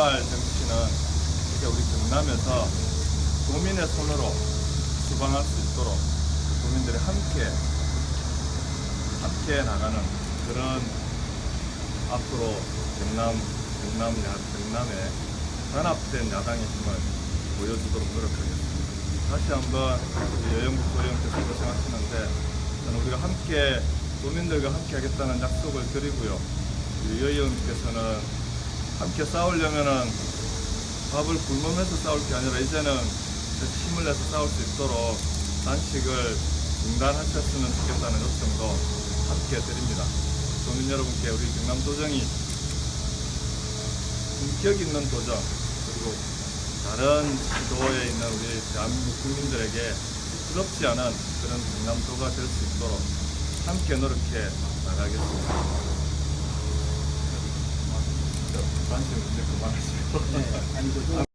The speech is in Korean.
정말 정치는 이제 우리 경남에서 도민의 손으로 수방할 수 있도록 도민들이 함께 함께 나가는 그런 앞으로 경남 경남 야 경남의 단합된 야당의 힘을 보여주도록 노력하겠습니다. 다시 한번 여영국 도의원께서 고생하시는데 저는 우리가 함께 도민들과 함께 하겠다는 약속을 드리고요. 우리 여의원께서는 함께 싸우려면은 밥을 굶으면서 싸울 게 아니라 이제는 힘을 내서 싸울 수 있도록 단식을 중단하셨으면 좋겠다는 요청도 함께 드립니다. 도민 여러분께 우리 경남 도정이 품격 있는 도정 그리고 다른 시도에 있는 우리 대한민국 국민들에게 부럽지 않은 그런 경남도가 될 수 있도록 함께 노력해 나가겠습니다. 話を。